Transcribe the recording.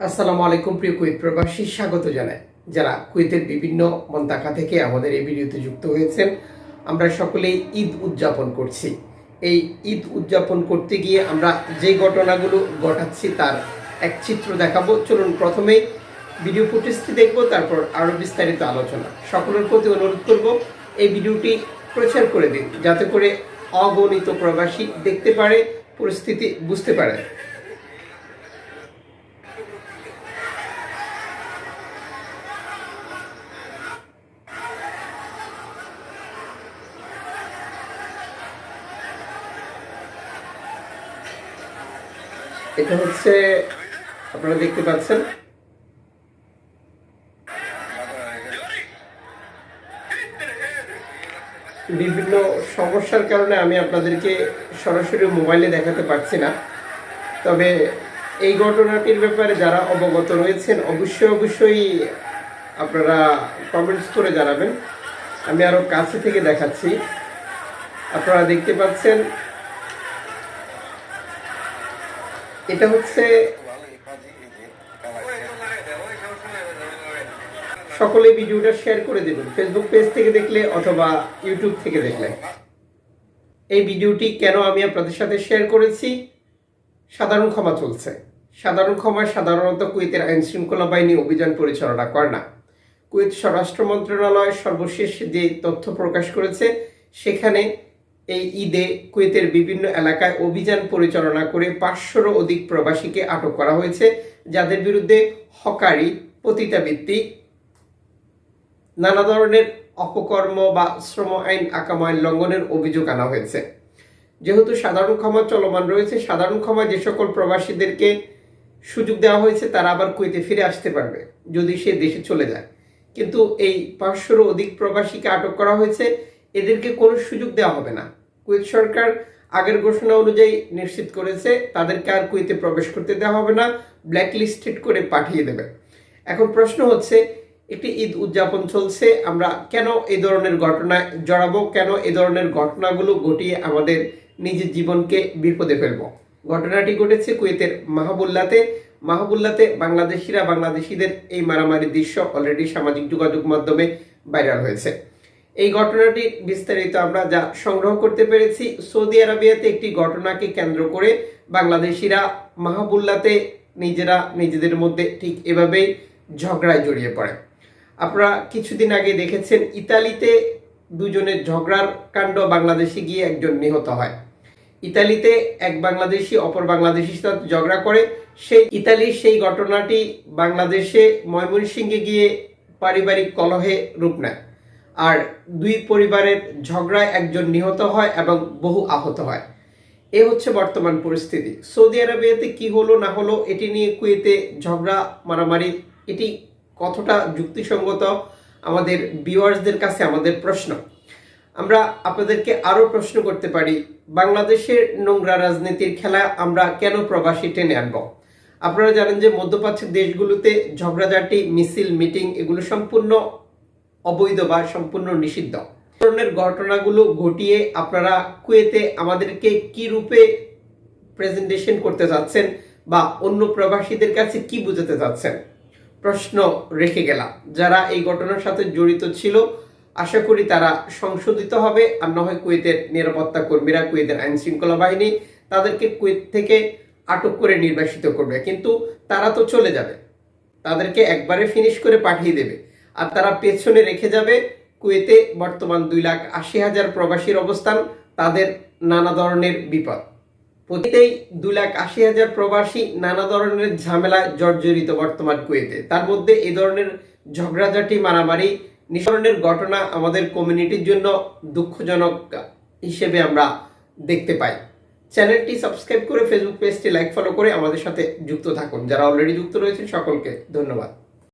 আসসালামু আলাইকুম প্রিয় কুয়েত প্রবাসী, স্বাগত জানাই। যারা কুয়েতের বিভিন্ন মন্তাকা থেকে আমাদের এই ভিডিওতে যুক্ত হয়েছেন, আমরা সকলেই ঈদ উদযাপন করছি। এই ঈদ উদযাপন করতে গিয়ে আমরা যে ঘটনাগুলো ঘটাচ্ছি তার এক চিত্র দেখাবো। চলুন প্রথমেই ভিডিও ফুটেজটি দেখব, তারপর আরও বিস্তারিত আলোচনা। সকলের প্রতি অনুরোধ করব, এই ভিডিওটি প্রচার করে দিন, যাতে করে অগণিত প্রবাসী দেখতে পারে, পরিস্থিতি বুঝতে পারে। এটা হচ্ছে, আপনারা দেখতে পাচ্ছেন। বিভিন্ন সমস্যার কারণে আমি আপনাদেরকে সরাসরি মোবাইলে দেখাতে পারছি না। তবে এই ঘটনাটির ব্যাপারে যারা অবগত রয়েছেন, অবশ্যই অবশ্যই আপনারা কমেন্টস করে জানাবেন। আমি আরও কাছে থেকে দেখাচ্ছি। আপনারা দেখতে পাচ্ছেন এটা হচ্ছে সকলে ভিডিওটা শেয়ার করে দেবেন। ফেসবুক পেজ থেকে দেখলে অথবা ইউটিউব থেকে দেখলে। এই ভিডিওটি কেন আমি আপনাদের সাথে শেয়ার করেছি? সাধারণ ক্ষমা চলছে। সাধারণ ক্ষমা সাধারণত কুয়েতের আইন শৃঙ্খলা বাহিনী অভিযান পরিচালনা করে না। কুয়েত স্বরাষ্ট্র মন্ত্রণালয় সর্বশেষ যে তথ্য প্রকাশ করেছে, সেখানে এই ঈদে কুয়েতের বিভিন্ন এলাকায় অভিযান পরিচালনা করে পাঁচশোরও অধিক প্রবাসীকে আটক করা হয়েছে, যাদের বিরুদ্ধে হকারি, পতিতাবৃত্তি, নানা ধরনের অপকর্ম বা শ্রম আইন আকাম আইন লঙ্ঘনের অভিযোগ আনা হয়েছে। যেহেতু সাধারণ ক্ষমা চলমান রয়েছে, সাধারণ ক্ষমা যে সকল প্রবাসীদেরকে সুযোগ দেওয়া হয়েছে, তারা আবার কুয়েতে ফিরে আসতে পারবে, যদি সে দেশে চলে যায়। কিন্তু এই পাঁচশোরও অধিক প্রবাসীকে আটক করা হয়েছে এদেরকে কোনো সুযোগ দেওয়া হবে না। কুয়েত সরকার আগের ঘোষণা অনুযায়ী নিশ্চিত করেছে, তাদেরকে আর কুয়েতে প্রবেশ করতে দেওয়া হবে না ব্ল্যাক লিস্টেড করে পাঠিয়ে দেবে। এখন প্রশ্ন হচ্ছে, একটি ঈদ উদযাপন চলছে, আমরা কেন এই ধরনের ঘটনায় জড়াবো, কেন এই ধরনের ঘটনাগুলো ঘটিয়ে আমাদের নিজের জীবনকে বিপদে ফেলব? ঘটনাটি ঘটেছে কুয়েতের মাহবুল্লাতে। মাহবুল্লাতে বাংলাদেশিরা, বাংলাদেশিদের এই মারামারি দৃশ্য অলরেডি সামাজিক যোগাযোগ মাধ্যমে ভাইরাল হয়েছে। এই ঘটনাটি বিস্তারিত আমরা যা সংগ্রহ করতে পেরেছি। সৌদি আরবিয়াতে একটি ঘটনাকে কেন্দ্র করে বাংলাদেশিরা মাহবুল্লাতে নিজেরা নিজেদের মধ্যে ঠিক এভাবেই ঝগড়ায় জড়িয়ে পড়ে। আপনারা কিছুদিন আগে দেখেছেন, ইতালিতে দুজনের ঝগড়ার কাণ্ড বাংলাদেশে গিয়ে একজন নিহত হয়। ইতালিতে এক বাংলাদেশি, অপর বাংলাদেশির সাথে ঝগড়া করে। সেই ইতালির সেই ঘটনাটি বাংলাদেশে ময়মনসিংহে গিয়ে পারিবারিক কলহে রূপ নেয়। আর দুই পরিবারের ঝগড়ায় একজন নিহত হয় এবং বহু আহত হয়। এ হচ্ছে বর্তমান পরিস্থিতি। সৌদি আরবিয়াতে কি হলো, না হলো, এটি নিয়ে কুয়েতে ঝগড়া, মারামারি, এটি কতটা যুক্তিসঙ্গত, আমাদের ভিউয়ার্সদের কাছে আমাদের প্রশ্ন। আমরা আপনাদেরকে আরও প্রশ্ন করতে পারি, বাংলাদেশের নোংরা রাজনীতির খেলা আমরা কেন প্রবাসী টেনে আনব? আপনারা জানেন যে মধ্যপ্রাচ্যের দেশগুলোতে ঝগড়াঝাটি, মিছিল, মিটিং, এগুলো সম্পূর্ণ অবৈধ বা সম্পূর্ণ নিষিদ্ধ। ধরনের ঘটনাগুলো ঘটিয়ে আপনারা কুয়েতে আমাদেরকে কি রূপে প্রেজেন্টেশন করতে যাচ্ছেন বা অন্য প্রবাসীদের কাছে কি বুঝাতে যাচ্ছেন? প্রশ্ন রেখে গেলাম। যারা এই ঘটনার সাথে জড়িত ছিল, আশা করি তারা সংশোধিত হবে। আর না হয় কুয়েতের নিরাপত্তা কর্মীরা, কুয়েতের আইন শৃঙ্খলা বাহিনী তাদেরকে কুয়েত থেকে আটক করে নির্বাসিত করবে। কিন্তু তারা তো চলে যাবে। তাদেরকে একবারে ফিনিশ করে পাঠিয়ে দেবে। আর তারা পেছনে রেখে যাবে কুয়েতে বর্তমান দুই লাখ আশি হাজার প্রবাসীর অবস্থান, তাদের নানা ধরনের বিপদ। প্রতিটাই দু লাখ আশি হাজার প্রবাসী নানা ধরনের ঝামেলায় জর্জরিত বর্তমান কুয়েতে। তার মধ্যে এই ধরনের ঝগড়াঝাটি, মারামারি, নিঃসরণের ঘটনা আমাদের কমিউনিটির জন্য দুঃখজনক হিসেবে আমরা দেখতে পাই। চ্যানেলটি সাবস্ক্রাইব করে ফেসবুক পেজটি লাইক ফলো করে আমাদের সাথে যুক্ত থাকুন। যারা অলরেডি যুক্ত রয়েছেন, সকলকে ধন্যবাদ।